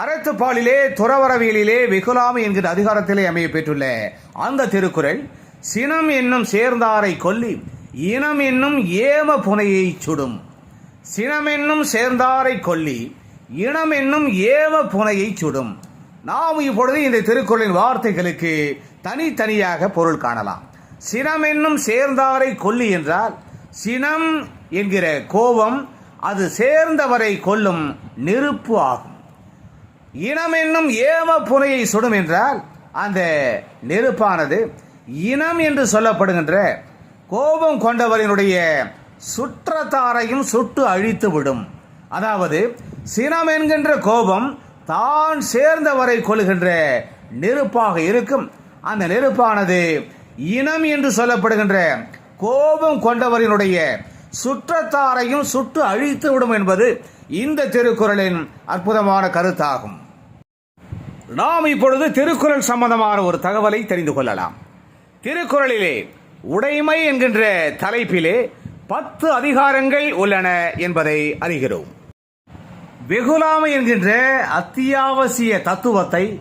அறத்துப்பாலிலே துறவரவியலிலே வெகுலாமை என்கிற அதிகாரத்திலே அமைய பெற்றுள்ள. அந்த திருக்குறள் சினம் என்னும் சேர்ந்தாரை கொல்லி இனம் என்னும் ஏம புனையை சுடும். சினம் என்னும் சேர்ந்தாரை கொல்லி இனம் என்னும் ஏம புனையை சுடும். நாம் இப்பொழுது இந்த திருக்குறளின் வார்த்தைகளுக்கு தனித்தனியாக பொருள் காணலாம். சினம் என்னும் சேர்ந்தாரை கொல்லி என்றால் சினம் என்கிற கோபம் அது சேர்ந்தவரை கொல்லும் நெருப்பு ஆகும். இனம் என்னும் ஏம புனையை சுடும் என்றால் அந்த நெருப்பானது இனம் என்று சொல்லப்படுகின்ற கோபம் கொண்டவரினுடைய சுற்றத்தாரையும் சுட்டு அழித்து விடும் அதாவது சினம் என்கின்ற கோபம் தான் சேர்ந்தவரை கொள்கின்ற நெருப்பாக இருக்கும். அந்த நெருப்பானது இனம் என்று சொல்லப்படுகின்ற கோபம் கொண்டவரினுடைய சுற்றத்தாரையும் சுட்டு அழித்து விடும் என்பது இந்த திருக்குறளின் அற்புதமான கருத்தாகும். நாம் இப்பொழுது திருக்குறள் சம்பந்தமான ஒரு தகவலை தெரிந்து கொள்ளலாம். திருக்குறளிலே உடைமை என்கின்ற தலைப்பிலே பத்து அதிகாரங்கள் உள்ளன என்பதை அறிகிறோம். வெகுலாமை என்கின்ற அத்தியாவசிய தத்துவத்தை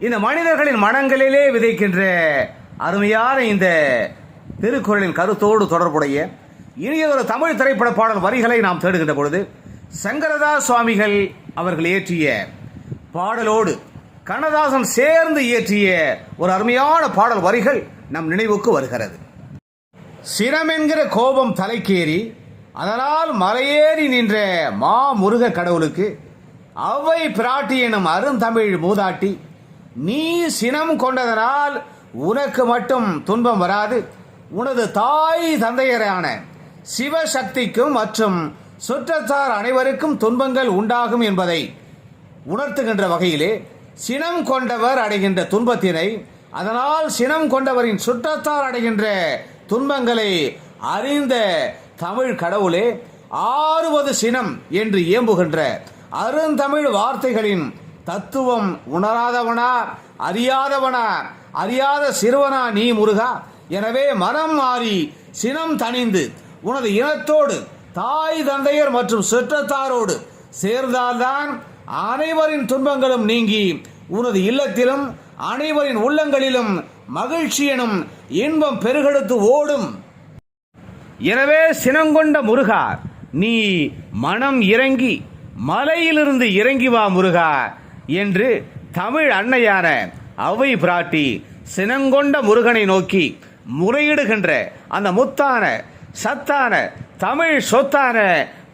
இந்த மனிதர்களின் மனங்களிலே விதைக்கின்ற அருமையான இந்த திருக்குறளின் கருத்தோடு தொடர்புடைய இனியதொரு தமிழ் திரைப்பட பாடல் வரிகளை நாம் தேடுகின்ற பொழுது சங்கரதா சுவாமிகள் அவர்கள் இயற்றிய பாடலோடு கண்ணதாசன் சேர்ந்து இயற்றிய ஒரு அருமையான பாடல் வரிகள் நம் நினைவுக்கு வருகிறது. சிரம் என்கிற கோபம் தலைக்கேறி அதனால் மலையேறி நின்ற மா முருக கடவுளுக்கு அவ்வை பிராட்டி எனும் அருந்தமிழ் மூதாட்டி நீ சினம் கொண்டதனால் உனக்கு மட்டும் துன்பம் வராது உனது தாய் தந்தையரான சிவசக்திக்கும் மற்றும் சுற்றத்தார் அனைவருக்கும் துன்பங்கள் உண்டாகும் என்பதை உணர்த்துகின்ற வகையிலே சினம் கொண்டவர் அடைகின்ற துன்பத்தினை அதனால் சினம் கொண்டவரின் சுற்றத்தார் அடைகின்ற துன்பங்களை அறிந்த தமிழ் கடவுளே ஆறுவது சினம் என்று இயம்புகின்ற அருந்தமிழ் வார்த்தைகளின் தத்துவம் உணராதவனா அறியாதவனா அறியாத சிறுவனா நீ முருகா? எனவே மனம் மாறி சினம் தணிந்து உனது இனத்தோடு தாய் தந்தையர் மற்றும் சுற்றத்தாரோடு சேர்ந்தால்தான் அனைவரின் துன்பங்களும் நீங்கி உனது இல்லத்திலும் அனைவரின் உள்ளங்களிலும் மகிழ்ச்சி எனும் இன்பம் பெருகெடுத்து ஓடும். எனவே சினங்கொண்ட முருகா நீ மனம் இறங்கி மலையிலிருந்து இறங்கி வா முருகா என்று தமிழ் அன்னையான அவை பிராட்டி சினங்கொண்ட முருகனை நோக்கி முறையிடுகின்ற அந்த முத்தான சத்தான தமிழ் சொத்தான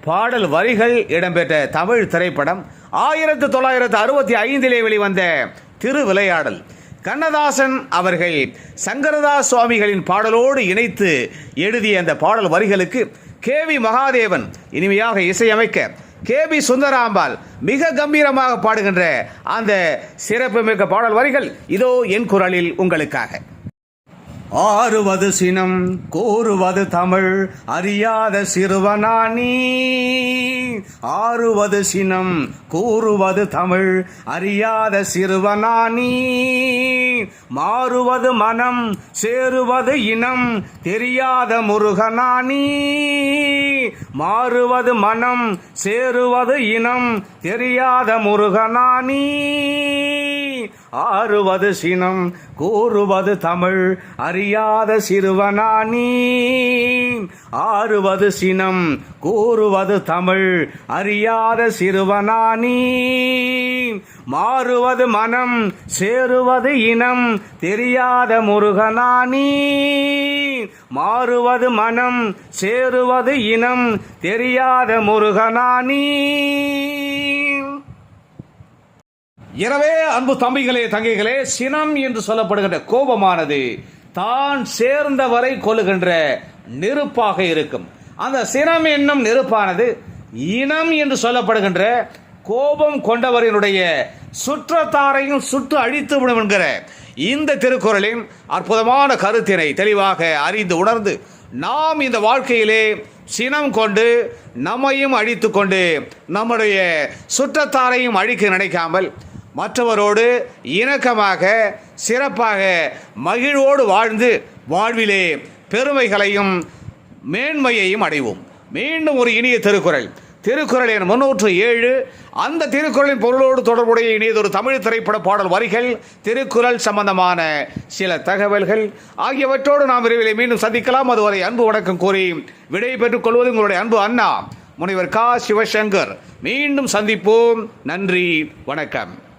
பாடல் வரிகள் இடம்பெற்ற தமிழ் திரைப்படம் ஆயிரத்து தொள்ளாயிரத்து அறுபத்தி ஐந்திலே வெளிவந்த திருவிளையாடல். கண்ணதாசன் அவர்கள் சங்கரதாஸ் சுவாமிகளின் பாடலோடு இணைத்து எழுதிய அந்த பாடல் வரிகளுக்கு கே வி மகாதேவன் இனிமையாக இசையமைக்க கே பி சுந்தராம்பாள் மிக கம்பீரமாக பாடுகின்ற அந்த சிறப்புமிக்க பாடல் வரிகள் இதோ என் குரலில் உங்களுக்காக. ஆறுவது சினம் கூறுவது தமிழ் அறியாத சிறுவனானி. ஆறுவது சினம் கூறுவது தமிழ் அறியாத சிறுவனானி. மாறுவது மனம் சேருவது இனம் தெரியாத முருகனானி. மாறுவது மனம் சேருவது இனம் தெரியாத முருகனானி. ஆறுவது சினம் கூறுவது தமிழ் அறியாத சிறுவனானி. ஆறுவது சினம் கூறுவது தமிழ் அறியாத சிறுவனானி. மாறுவது மனம் சேருவது இனம் தெரியாத முருகனானி. மாறுவது மனம் சேருவது இனம் தெரியாத முருகனானி. எனவே அன்பு தம்பிகளே தங்கைகளே சினம் என்று சொல்லப்படுகின்ற கோபமானது தான் சேர்ந்தவரை கொள்ளுகின்ற நெருப்பாக இருக்கும். அந்த சினம் என்னும் நெருப்பானது இனம் என்று சொல்லப்படுகின்ற கோபம் கொண்டவரினுடைய சுற்றத்தாரையும் சுட்டு அழித்து விடும் என்கிற இந்த திருக்குறளின் அற்புதமான கருத்தினை தெளிவாக அறிந்து உணர்ந்து நாம் இந்த வாழ்க்கையிலே சினம் கொண்டு நம்மையும் அழித்து கொண்டு நம்முடைய சுற்றத்தாரையும் அழிக்க நினைக்காமல் மற்றவரோடு இணக்கமாக சிறப்பாக மகிழ்வோடு வாழ்ந்து வாழ்விலே பெருமைகளையும் மேன்மையையும் அடைவோம். மீண்டும் ஒரு இனிய திருக்குறள். திருக்குறள் என் முன்னூற்று ஏழு. அந்த திருக்குறளின் பொருளோடு தொடர்புடைய இனியதொரு தமிழ் திரைப்பட பாடல் வரிகள் திருக்குறள் சம்பந்தமான சில தகவல்கள் ஆகியவற்றோடு நாம் விரைவில் மீண்டும் சந்திக்கலாம். அதுவரை அன்பு வணக்கம் கூறி விடை பெற்றுக் கொள்வது உங்களுடைய அன்பு அண்ணா. முனைவர் கா. சிவசங்கர். மீண்டும் சந்திப்போம். நன்றி வணக்கம்.